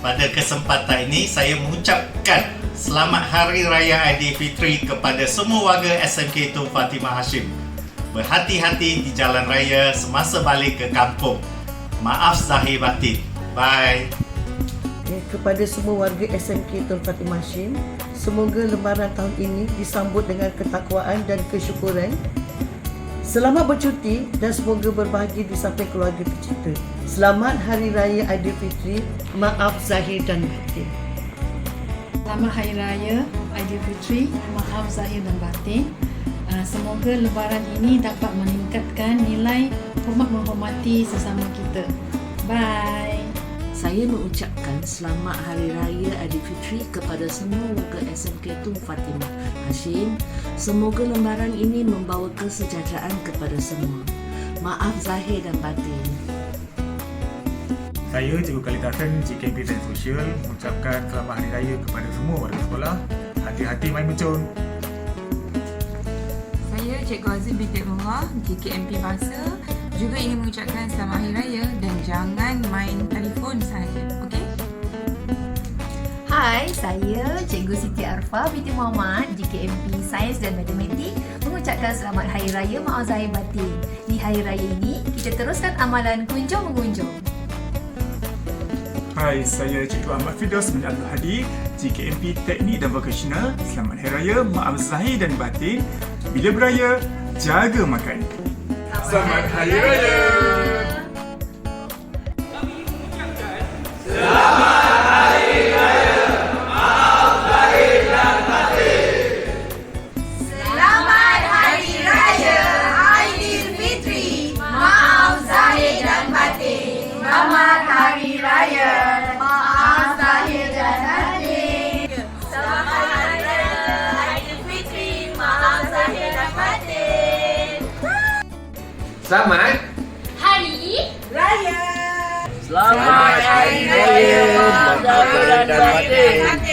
kesempatan ini saya mengucapkan Selamat Hari Raya Aidilfitri kepada semua warga SMK Tun Fatimah Hashim. Berhati-hati di jalan raya semasa balik ke kampung. Maaf zahir batin. Bye. Eh, kepada semua warga SMK Tun Fatimah Hashim, semoga lebaran tahun ini disambut dengan ketakwaan dan kesyukuran. Selamat bercuti dan semoga berbahagia di samping keluarga tercinta. Selamat Hari Raya Aidilfitri. Maaf zahir dan batin. Selamat Hari Raya Aidilfitri. Maaf zahir dan batin. Uh, Semoga lebaran ini dapat meningkatkan nilai hormat menghormati sesama kita. Bye. Saya mengucapkan selamat Hari Raya Aidilfitri kepada semua warga SMK Tun Fatimah Hashim. Semoga lembaran ini membawa kesejahteraan kepada semua. Maaf zahir dan batin. Saya Cikgu Kalitakan JKP dan Sosial mengucapkan selamat hari raya kepada semua warga sekolah. Hati-hati main mencun. Saya Cikgu Azim binti Allah, JKMP Bahasa juga ingin mengucapkan selamat hari raya dan jangan main telefon sahaja, okey? Hai, saya Cikgu Siti Arfa binti Muhammad, GKMP Sains dan Matematik mengucapkan selamat Hari Raya Maaf Zahir Batin. Di Hari Raya ini, kita teruskan amalan kunjung-mengunjung. Hai, saya Cikgu Ahmad Firdaus bin Abdul Hadi, JKMP Teknik dan Vocational. Selamat Hari Raya, maaf zahir dan batin. Bila beraya, jaga makan. Selamat Hari Raya! Selamat Hari. Selamat Hari Raya. Maaf Zahir dan Batin.